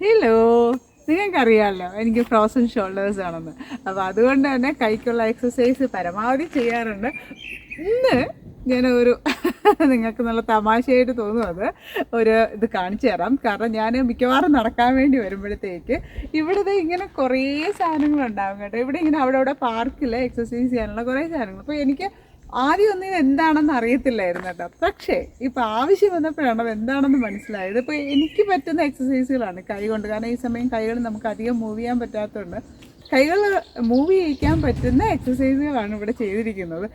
Hello നിങ്ങൾക്കറിയാമല്ലോ എനിക്ക് frozen shoulders ആണെന്ന്. അപ്പോൾ അതുകൊണ്ട് തന്നെ കൈക്കുള്ള എക്സസൈസ് പരമാവധി ചെയ്യാറുണ്ട്. ഇന്ന് ഞാൻ ഒരു നിങ്ങൾക്ക് നല്ല തമാശയായിട്ട് തോന്നുന്നത് ഒരു ഇത് കാണിച്ചു തരാം. കാരണം ഞാൻ മിക്കവാറും നടക്കാൻ വേണ്ടി വരുമ്പോഴത്തേക്ക് ഇവിടുത്തെ ഇങ്ങനെ കുറേ സാധനങ്ങളുണ്ടാകും കേട്ടോ. ഇവിടെ ഇങ്ങനെ അവിടെ അവിടെ പാർക്കിൽ എക്സസൈസ് ചെയ്യാനുള്ള കുറേ സാധനങ്ങൾ. അപ്പോൾ എനിക്ക് ആദ്യം ഒന്നും എന്താണെന്ന് അറിയത്തില്ലായിരുന്നു കേട്ടോ. പക്ഷേ ഇപ്പം ആവശ്യം വന്നപ്പോഴാണ് അത് എന്താണെന്ന് മനസ്സിലായത്. ഇപ്പോൾ എനിക്ക് പറ്റുന്ന എക്സസൈസുകളാണ് കൈ കൊണ്ട്. കാരണം ഈ സമയം കൈകൾ നമുക്ക് അധികം മൂവ് ചെയ്യാൻ പറ്റാത്തതുകൊണ്ട് കൈകൾ മൂവ് ചെയ്യിക്കാൻ പറ്റുന്ന എക്സസൈസുകളാണ് ഇവിടെ ചെയ്തിരിക്കുന്നത്.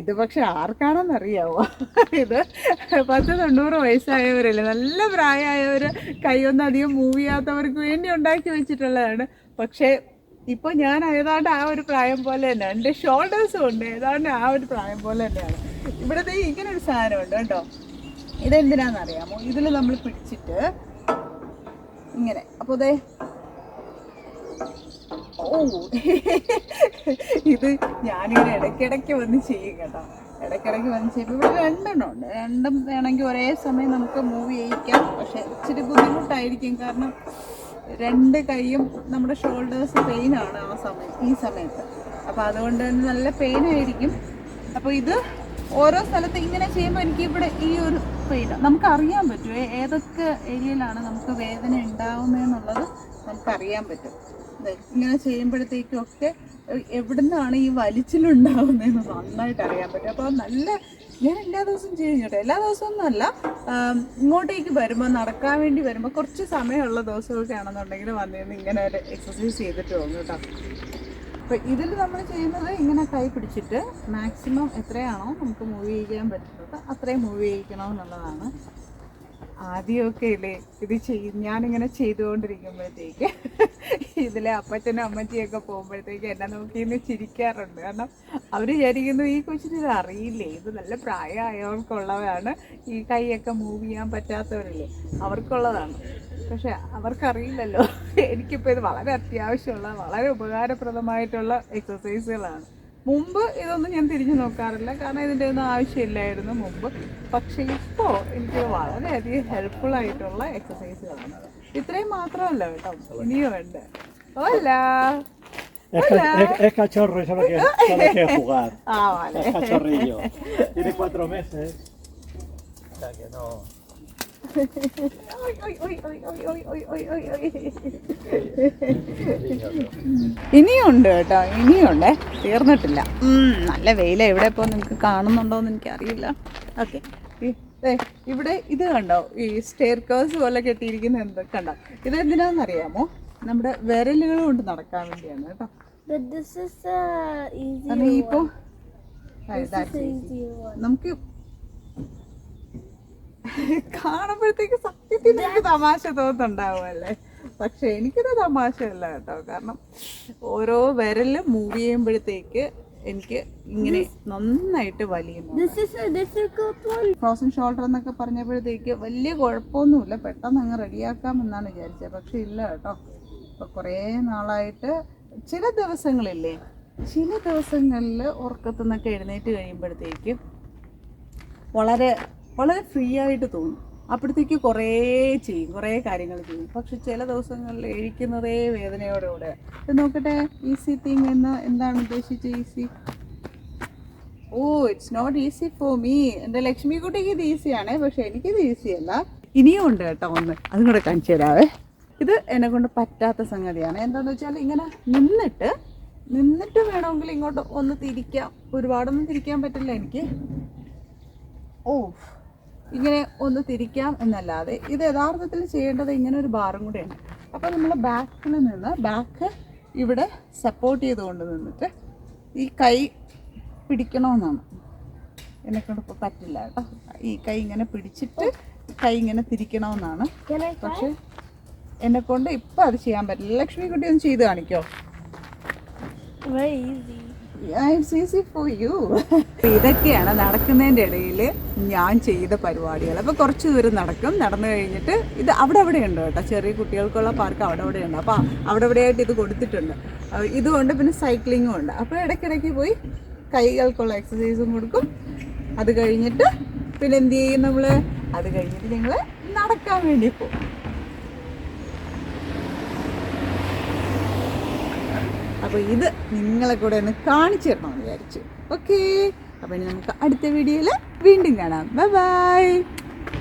ഇത് പക്ഷെ ആർക്കാണെന്ന് അറിയാവോ ഇത് പത്ത് തൊണ്ണൂറ് വയസ്സായവരല്ലേ? നല്ല പ്രായമായവർ കൈയൊന്നും അധികം മൂവ് ചെയ്യാത്തവർക്ക് വേണ്ടി ഉണ്ടാക്കി വെച്ചിട്ടുള്ളതാണ്. പക്ഷേ ഇപ്പോൾ ഞാൻ ഏതാണ്ട് ആ ഒരു പ്രായം പോലെ തന്നെ എന്റെ ഷോൾഡേഴ്സും ഉണ്ട് ഏതാണ്ട് ആ ഒരു പ്രായം പോലെ തന്നെയാണ്. ഇവിടുത്തെ ഇങ്ങനെ ഒരു സാധനമുണ്ട് കേട്ടോ. ഇതെന്തിനാണെന്ന് അറിയാമോ ഇതിൽ നമ്മൾ പിടിച്ചിട്ട് ഇങ്ങനെ അപ്പോൾ ദേ. ഓ ഇത് ഞാനിങ്ങനെ ഇടയ്ക്കിടയ്ക്ക് വന്ന് ചെയ്യും കേട്ടോ. ഇടയ്ക്കിടയ്ക്ക് വന്ന് ചെയ്യും. ഇവിടെ രണ്ടെണ്ണം ഉണ്ട്. രണ്ടും വേണമെങ്കിൽ ഒരേ സമയം നമുക്ക് മൂവ് ചെയ്യിക്കാം. പക്ഷെ ഇച്ചിരി ബുദ്ധിമുട്ടായിരിക്കും. കാരണം രണ്ട് കൈയും നമ്മുടെ ഷോൾഡേഴ്സ് പെയിൻ ആണ് ആ സമയം ഈ സമയത്ത്. അപ്പോൾ അതുകൊണ്ട് തന്നെ നല്ല പെയിൻ ആയിരിക്കും. അപ്പോൾ ഇത് ഓരോ സ്ഥലത്ത് ഇങ്ങനെ ചെയ്യുമ്പോൾ എനിക്ക് ഇവിടെ ഈ ഒരു പെയിൻ നമുക്ക് അറിയാൻ പറ്റും ഏതൊക്കെ ഏരിയയിലാണ് നമുക്ക് വേദന ഉണ്ടാവുന്നതെന്നുള്ളത് നമുക്ക് അറിയാൻ പറ്റും. ഇങ്ങനെ ചെയ്യുമ്പോഴത്തേക്കും ഒക്കെ എവിടുന്നാണ് ഈ വലിച്ചിലുണ്ടാവുന്നതെന്ന് നന്നായിട്ട് അറിയാൻ പറ്റും. അപ്പോൾ നല്ല ഞാൻ എല്ലാ ദിവസവും ചെയ്യും കേട്ടോ. എല്ലാ ദിവസവും ഒന്നുമല്ല. ഇങ്ങോട്ടേക്ക് വരുമ്പോൾ നടക്കാൻ വേണ്ടി വരുമ്പോൾ കുറച്ച് സമയമുള്ള ദിവസമൊക്കെ ആണെന്നുണ്ടെങ്കിൽ വന്നിരുന്ന് ഇങ്ങനെ ഒരു എക്സസൈസ് ചെയ്തിട്ട് പോകും കേട്ടോ. അപ്പോൾ ഇതിൽ നമ്മൾ ചെയ്യുന്നത് ഇങ്ങനെ കൈ പിടിച്ചിട്ട് മാക്സിമം എത്രയാണോ നമുക്ക് മൂവ് ചെയ്യിക്കാൻ പറ്റുന്നത് അത്രയും മൂവ് ചെയ്യിക്കണമെന്നുള്ളതാണ് ആദ്യമൊക്കെ ഇല്ലേ ഇത് ചെയ്യും ഞാനിങ്ങനെ ചെയ്തുകൊണ്ടിരിക്കുമ്പോഴത്തേക്ക്. ഇതിലെ അപ്പച്ചനും അമ്മച്ചിയൊക്കെ പോകുമ്പോഴത്തേക്ക് എന്നെ നോക്കി ഇന്ന് ചിരിക്കാറുണ്ട്. കാരണം അവർ വിചാരിക്കുന്നു ഈ കൊച്ചിന് ഇത് അറിയില്ലേ? ഇത് നല്ല പ്രായമായവർക്കുള്ളതാണ്. ഈ കൈയൊക്കെ മൂവ് ചെയ്യാൻ പറ്റാത്തവരല്ലേ? അവർക്കുള്ളതാണ്. പക്ഷെ അവർക്കറിയില്ലല്ലോ. എനിക്കിപ്പോൾ ഇത് വളരെ അത്യാവശ്യമുള്ള വളരെ ഉപകാരപ്രദമായിട്ടുള്ള എക്സസൈസുകളാണ് മുമ്പ് ഇതൊന്നും ഞാൻ തിരിഞ്ഞു നോക്കാറില്ല. കാരണം ഇതിന്റെ ഒന്നും ആവശ്യമില്ലായിരുന്നു മുമ്പ്. പക്ഷേ ഇപ്പോൾ എനിക്ക് വളരെയധികം ഹെൽപ്ഫുൾ ആയിട്ടുള്ള എക്സസൈസുകളാണ് ഇത്രയും മാത്രമല്ല കേട്ടോ. ഇനിയും ഉണ്ട്. ഓല്ല Es, ca- es, es cachorro ya sabe que, sabe que jugar. Ah, വലെ Es cachorrillo. Tiene cuatro meses. O sea que no. ഇനിയുണ്ട് കേട്ടോ. ഇനിയുണ്ടേ തീർന്നിട്ടില്ല. ഉം, നല്ല വെയില. എവിടെ ഇപ്പോൾ നിങ്ങൾക്ക് കാണുന്നുണ്ടോയെന്ന് എനിക്കറിയില്ല. ഓക്കെ. ഇവിടെ ഇത് കണ്ടോ? ഈ സ്റ്റെയർ കേഴ്സ് പോലെ കെട്ടിയിരിക്കുന്ന എന്ത് കണ്ടോ? ഇത് എന്തിനാന്ന് അറിയാമോ നമ്മുടെ വിരലുകൾ കൊണ്ട് നടക്കാൻ വേണ്ടിയാണ് കേട്ടോ. നമുക്ക് കാണുമ്പോഴത്തേക്ക് സത്യത്തിൽ എനിക്ക് തമാശ തോന്നുന്നുണ്ടാവുമല്ലേ? പക്ഷെ എനിക്കത് തമാശയല്ല കേട്ടോ. കാരണം ഓരോ വിരൽ മൂവ് ചെയ്യുമ്പോഴത്തേക്ക് എനിക്ക് ഇങ്ങനെ നന്നായിട്ട് വലിയുന്നു one. ഫ്രോസൺ ഷോൾഡർ എന്നൊക്കെ പറഞ്ഞപ്പോഴത്തേക്ക് വലിയ കുഴപ്പമൊന്നുമില്ല. പെട്ടെന്ന് അങ്ങ് റെഡിയാക്കാം എന്നാണ് വിചാരിച്ചത്. പക്ഷെ ഇല്ല കേട്ടോ. ഇപ്പൊ കുറേ നാളായിട്ട് ചില ദിവസങ്ങളില്ലേ ചില ദിവസങ്ങളിൽ ഉറക്കത്തു നിന്നൊക്കെ എഴുന്നേറ്റ് കഴിയുമ്പോഴത്തേക്ക് വളരെ വളരെ ഫ്രീ ആയിട്ട് തോന്നും. അപ്പോഴത്തേക്ക് കുറേ ചെയ്യും കുറേ കാര്യങ്ങൾ ചെയ്യും. പക്ഷെ ചില ദിവസങ്ങളിൽ എഴിക്കുന്നതേ വേദനയോടുകൂടെ. ഇത് നോക്കട്ടെ ഈസി തിങ് എന്ന് എന്താണ് ഉദ്ദേശിച്ച easy oh it's not easy for me എന്റെ ലക്ഷ്മി കുട്ടിക്ക് ഇത് ഈസിയാണ് പക്ഷെ എനിക്കിത് ഈസി അല്ല. ഇനിയും ഉണ്ട് കേട്ടോ ഒന്ന്. അതും കൂടെ കാണിച്ചു തരാവേ. ഇത് എന്നെ കൊണ്ട് പറ്റാത്ത സംഗതിയാണ്. എന്താണെന്ന് വെച്ചാൽ ഇങ്ങനെ നിന്നിട്ട് നിന്നിട്ട് വേണമെങ്കിൽ ഇങ്ങോട്ട് ഒന്ന് തിരിക്കാം. ഒരുപാടൊന്നും തിരിക്കാൻ പറ്റില്ല എനിക്ക്. ഓ ഇങ്ങനെ ഒന്ന് തിരിക്കാം എന്നല്ലാതെ ഇത് യഥാർത്ഥത്തിൽ ചെയ്യേണ്ടത് ഇങ്ങനെ ഒരു ബാറും കൂടെയാണ്. അപ്പോൾ നമ്മൾ ബാക്കിൽ നിന്ന് ബാക്ക് ഇവിടെ സപ്പോർട്ട് ചെയ്തുകൊണ്ട് നിന്നിട്ട് ഈ കൈ പിടിക്കണമെന്നാണ് എന്നെക്കൊണ്ട് ഇപ്പോൾ പറ്റില്ല കേട്ടോ. ഈ കൈ ഇങ്ങനെ പിടിച്ചിട്ട് കൈ ഇങ്ങനെ തിരിക്കണമെന്നാണ് പക്ഷേ എന്നെക്കൊണ്ട് ഇപ്പം അത് ചെയ്യാൻ പറ്റില്ല. ലക്ഷ്മി കുട്ടി ഒന്ന് ചെയ്ത് കാണിക്കോ? വെരി ഈസി ഇതൊക്കെയാണ് നടക്കുന്നതിന്റെ ഇടയിൽ ഞാൻ ചെയ്ത പരിപാടികൾ. അപ്പോൾ കുറച്ച് ദൂരം നടക്കും. നടന്നു കഴിഞ്ഞിട്ട് ഇത് അവിടെ അവിടെ ഉണ്ട് കേട്ടോ. ചെറിയ കുട്ടികൾക്കുള്ള പാർക്ക് അവിടെ അവിടെ ഉണ്ട്. അപ്പോൾ അവിടെ അവിടെയായിട്ട് ഇത് കൊടുത്തിട്ടുണ്ട്. ഇതുകൊണ്ട് പിന്നെ സൈക്ലിങ്ങും ഉണ്ട്. അപ്പോൾ ഇടയ്ക്കിടയ്ക്ക് പോയി കൈകൾക്കുള്ള എക്സസൈസും കൊടുക്കും. അത് കഴിഞ്ഞിട്ട് പിന്നെ എന്ത് ചെയ്യും നമ്മൾ അത് കഴിഞ്ഞിട്ട് ഞങ്ങൾ നടക്കാൻ വേണ്ടി പോകും. അപ്പോൾ ഇത് നിങ്ങളെ കൂടെ ഒന്ന് കാണിച്ചു തരണമെന്ന് വിചാരിച്ചു. ഓക്കേ അപ്പോൾ ഇനി നമുക്ക് അടുത്ത വീഡിയോയിൽ വീണ്ടും കാണാം. Bye bye